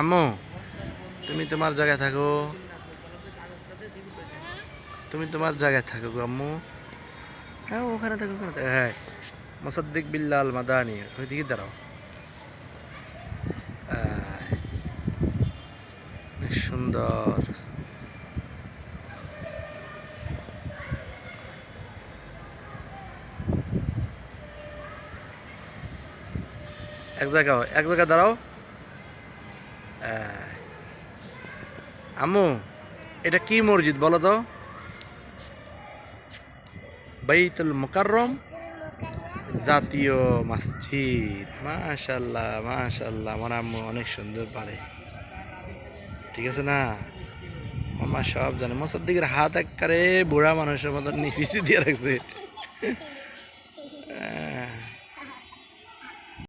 আম্মু, তুমি তোমার জায়গায় থাকো। তুমি তোমার জায়গায় থাকো গো, আম্মু। হ্যাঁ ওখানে থাকো ওখানে থাকো। হ্যাঁ মোসাদ্দিক বিল্লাল মাদানি ওই দিকে দাঁড়াও সুন্দর। এক জায়গা এক জায়গায় দাঁড়াও। আম্মু, এটা কি মসজিদ বলো তো? বাইতুল মুকাররম জাতীয় মসজিদ। মাশাল্লাহ মাশাল্লাহ আমার আম্মু অনেক সুন্দর পারে। ঠিক আছে না? মামা সব জানে। মোসাদ্দিকের হাত একবারে বুড়া মানুষের মতো নিচে দিয়ে রাখছে।